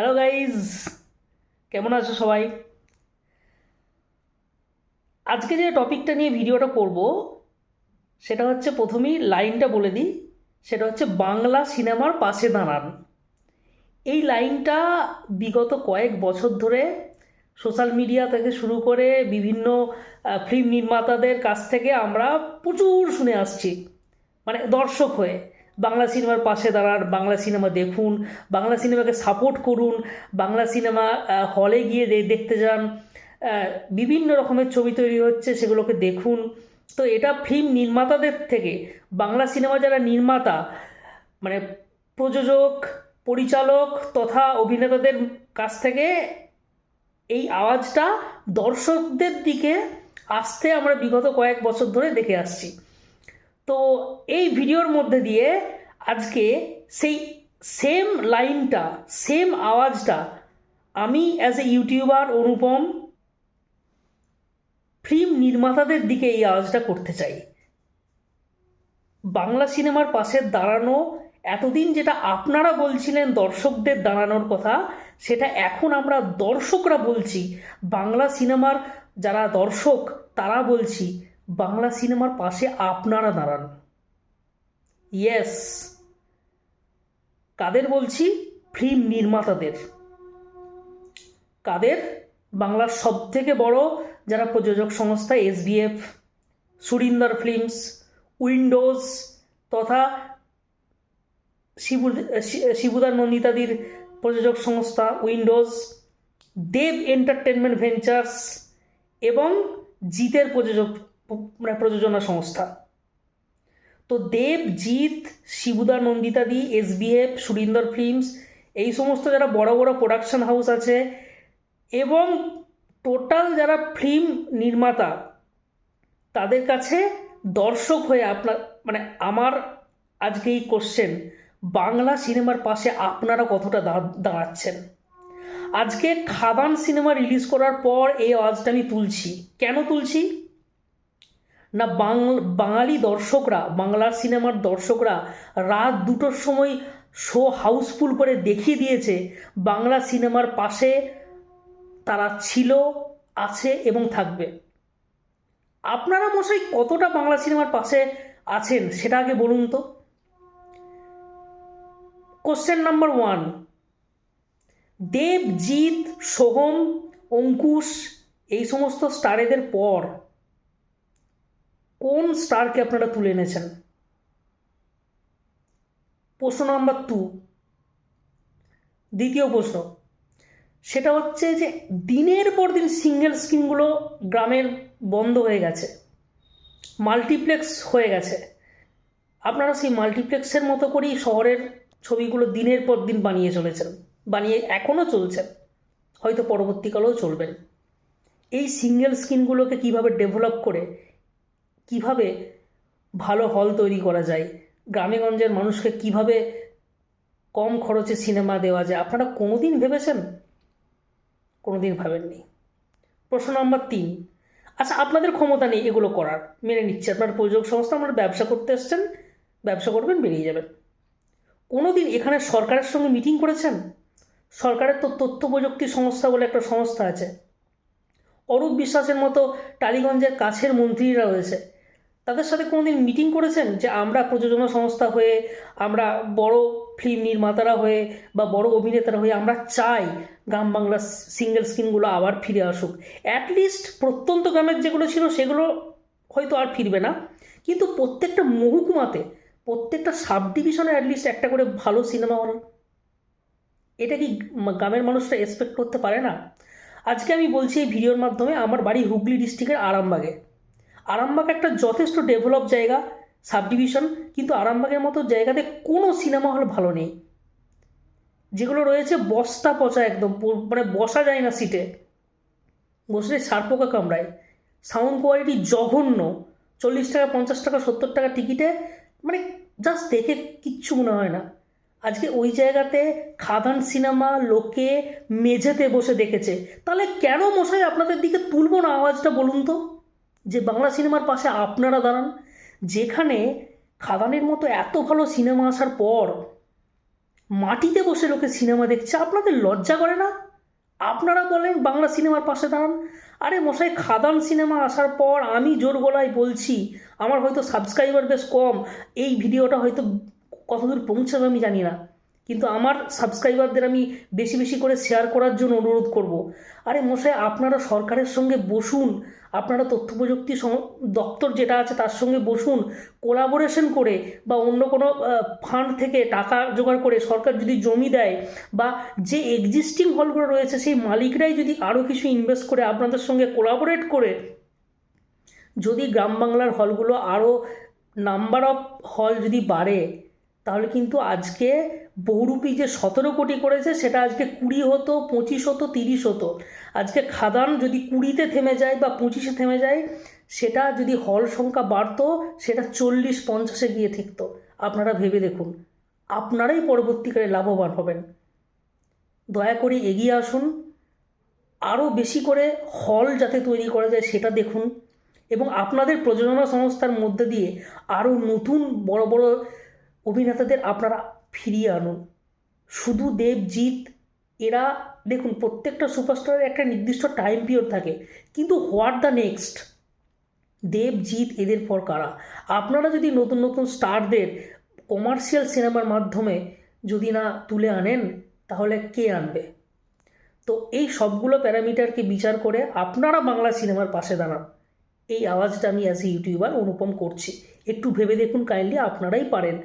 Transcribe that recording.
Hello guys কেমন আছো সবাই? আজকে যে টপিকটা নিয়ে ভিডিওটা করব, সেটা হচ্ছে প্রথমেই লাইনটা বলে দিই। সেটা হচ্ছে বাংলা সিনেমার পাশে দাঁড়ান। এই লাইনটা বিগত কয়েক বছর ধরে সোশ্যাল মিডিয়া থেকে শুরু করে বিভিন্ন ফিল্ম নির্মাতাদের কাছ থেকে আমরা প্রচুর শুনে আসছি। মানে দর্শক হয়ে। বাংলা সিনেমার পাশে দাঁড়ান, বাংলা সিনেমা দেখুন, বাংলা সিনেমাকে সাপোর্ট করুন, বাংলা সিনেমা হলে গিয়ে দেখতে যান বিভিন্ন রকমের ছবি তৈরি হচ্ছে, সেগুলোকে দেখুন। তো এটা ফিল্ম নির্মাতাদের থেকে, বাংলা সিনেমা যারা নির্মাতা মানে প্রযোজক, পরিচালক তথা অভিনেতাদের কাছ থেকে এই আওয়াজটা দর্শকদের দিকে আসতে আমরা বিগত কয়েক বছর ধরে দেখে আসছি। তো এই ভিডিওর মধ্যে দিয়ে আজকে সেই সেম লাইনটা সেম আওয়াজটা আমি as a YouTuber Anupam film নির্মাতাদের দিকে এই আওয়াজটা করতে চাই। বাংলা সিনেমার পাশে দাঁড়ানো, এতদিন যেটা আপনারা বলছিলেন দর্শকদের দাঁড়ানোর কথা, সেটা এখন আমরা দর্শকরা বলছি। বাংলা সিনেমার যারা দর্শক, তারা বলছি বাংলা সিনেমার পাশে আপনারা দাঁড়ান। ইয়েস কাদের বলছি? ফিল্ম নির্মাতাদের। কাদের? বাংলার সব থেকে বড় যারা প্রযোজক সংস্থা এসবিএফ, সুরিন্দর ফিল্মস, উইন্ডোজ তথা শিবু শিবুদার নন্দিতাদির প্রযোজক সংস্থা উইন্ডোজ, দেব এন্টারটেনমেন্ট ভেঞ্চার্স এবং জিতের প্রযোজক মানে প্রযোজনা সংস্থা। তো দেব, জিৎ, শিবুদা নন্দিতাদি এসবিএফ, সুরিন্দর ফিল্মস, এই সমস্ত যারা বড় বড় প্রোডাকশন হাউস আছে এবং টোটাল যারা ফিল্ম নির্মাতা, তাদের কাছে দর্শক হয়ে আপনার মানে আমার আজকে এই কোশ্চেন বাংলা সিনেমার পাশে আপনারা কতটা দাঁড়াচ্ছেন? আজকে খাদান সিনেমা রিলিজ করার পর এই আওয়াজটা আমি তুলছি। কেন তুলছি? না বাঙালি দর্শকরা, বাংলার সিনেমার দর্শকরা রাত দুটোর সময় শো হাউসফুল করে দেখিয়ে দিয়েছে, বাংলা সিনেমার পাশে তারা ছিল, আছে এবং থাকবে। আপনারা মশাই কতটা বাংলা সিনেমার পাশে আছেন সেটা আগে বলুন তো। Question number one Debjit, Soham, Ankush, এই সমস্ত স্টারেদের পর কোন স্টারকে আপনারা তুলে এনেছেন? প্রশ্ন নাম্বার টু দ্বিতীয় প্রশ্ন, সেটা হচ্ছে যে দিনের পর দিন সিঙ্গেল স্ক্রিনগুলো গ্রামের বন্ধ হয়ে গেছে মাল্টিপ্লেক্স হয়ে গেছে। আপনারা সেই মাল্টিপ্লেক্সের মতো করেই শহরের ছবিগুলো দিনের পর দিন বানিয়ে চলেছেন, বানিয়ে এখনও চলছেন, হয়তো পরবর্তীকালেও চলবেন। এই সিঙ্গেল স্ক্রিনগুলোকে কীভাবে ডেভেলপ করে কীভাবে ভালো হল তৈরি করা যায়? গ্রামেগঞ্জের মানুষকে কীভাবে কম খরচে সিনেমা দেওয়া যায়? আপনারা কোনোদিন ভেবেছেন? কোনোদিন ভাবেননি। প্রশ্ন নম্বর তিন। আচ্ছা আপনাদের ক্ষমতা নেই এগুলো করার। মেনে নিচ্ছে, আপনার প্রযোজক সংস্থা, আপনারা ব্যবসা করতে এসছেন, ব্যবসা করবেন, বেরিয়ে যাবেন। কোনোদিন এখানে সরকারের সঙ্গে মিটিং করেছেন? সরকারের তো তথ্য প্রযুক্তি সংস্থা বলে একটা সংস্থা আছে। অরূপ বিশ্বাসের মতো টালিগঞ্জের কাছের মন্ত্রীরা রয়েছে। তাদের সাথে কোনোদিন মিটিং করেছেন? যে আমরা প্রযোজনা সংস্থা হয়ে, আমরা বড় ফিল্ম নির্মাতারা হয়ে বা বড় অভিনেতারা হয়ে আমরা চাই গ্রাম বাংলা সিঙ্গেল স্ক্রিনগুলো আবার ফিরে আসুক। অ্যাটলিস্ট প্রত্যন্ত গ্রামের যেগুলো ছিল সেগুলো হয়তো আর ফিরবে না। কিন্তু প্রত্যেকটা মহকুমাতে, প্রত্যেকটা সাব ডিভিশনে অ্যাটলিস্ট একটা করে ভালো সিনেমা হল এটা কি গ্রামের মানুষরা এক্সপেক্ট করতে পারে না? আজকে আমি বলছি এই ভিডিওর মাধ্যমে আমার বাড়ি হুগলি ডিস্ট্রিক্টের আরামবাগে। আরামবাগ একটা যথেষ্ট ডেভেলপ জায়গা সাব ডিভিশন কিন্তু আরামবাগের মতো জায়গাতে কোনো সিনেমা হল ভালো নেই। যেগুলো রয়েছে বস্তা পচা একদম মানে বসা যায় না সিটে বসলে সারপোকা কামড়ায়। সাউন্ড কোয়ালিটি জঘন্য। চল্লিশ টাকা, পঞ্চাশ টাকা, সত্তর টাকা টিকিটে মানে জাস্ট দেখে কিচ্ছু মনে হয় না। আজকে ওই জায়গাতে খাদান সিনেমা লোকে মেঝেতে বসে দেখেছে। তাহলে কেন মশাই আপনাদের দিকে তুলবো না আওয়াজটা বলুন তো? যে বাংলা সিনেমার পাশে আপনারা দাঁড়ান, যেখানে খাদানের মতো এত ভালো সিনেমা আসার পর মাটিতে বসে লোকে সিনেমা দেখছে, আপনাদের লজ্জা করে না? আপনারা বলেন বাংলা সিনেমার পাশে দাঁড়ান, আরে মশাই খাদান সিনেমা আসার পর আমি জোর গলায় বলছি, আমার হয়তো সাবস্ক্রাইবার বেশ কম, এই ভিডিওটা হয়তো কতদূর পৌঁছাবে আমি জানি না। কিন্তু আমার সাবস্ক্রাইবারদের আমি বেশি বেশি করে শেয়ার করার জন্য অনুরোধ করব। আরে মশাই, আপনারা সরকারের সঙ্গে বসুন। আপনারা তথ্য প্রযুক্তি দপ্তর যেটা আছে তার সঙ্গে বসুন। কোলাবোরেশন করে বা অন্য কোনো ফান্ড থেকে টাকা জোগাড় করে সরকার যদি জমি দেয় বা যে এক্সিস্টিং হলগুলো রয়েছে সেই মালিকরাই যদি আরও কিছু ইনভেস্ট করে আপনাদের সঙ্গে কোলাবোরেট করে, যদি গ্রাম বাংলার হলগুলো আরও নাম্বার অফ হল যদি বাড়ে তাহলে কিন্তু আজকে বহুরূপী যে সতেরো কোটি করেছে, সেটা আজকে কুড়ি হতো, পঁচিশ হতো, তিরিশ হতো। আজকে খাদান যদি কুড়িতে থেমে যায় বা পঁচিশে থেমে যায়, সেটা যদি হল সংখ্যা বাড়তো, সেটা চল্লিশ পঞ্চাশে গিয়ে থাকতো। আপনারা ভেবে দেখুন, আপনারাই পরবর্তীকালে লাভবান হবেন। দয়া করে এগিয়ে আসুন, আরও বেশি করে হল যাতে তৈরি করা যায় সেটা দেখুন, এবং আপনাদের প্রযোজনা সংস্থার মধ্যে দিয়ে আরও নতুন বড় বড় অভিনেতাদের আপনারা ফিরিয়ে আনুন। শুধু দেবজিৎ, এরা দেখুন, প্রত্যেকটা সুপারস্টারের একটা নির্দিষ্ট টাইম পিরিয়ড থাকে। কিন্তু হোয়াট দ্য নেক্সট দেবজিৎ এদের পর কারা? আপনারা যদি নতুন নতুন স্টারদের কমার্শিয়াল সিনেমার মাধ্যমে যদি না তুলে আনেন, তাহলে কে আনবে? তো এই সবগুলো প্যারামিটারকে বিচার করে আপনারা বাংলা সিনেমার পাশে দাঁড়ান। এই আওয়াজটা আমি অ্যাজ এ ইউটিউবার অনুপম করছি। একটু ভেবে দেখুন কাইন্ডলি আপনারাই পারেন।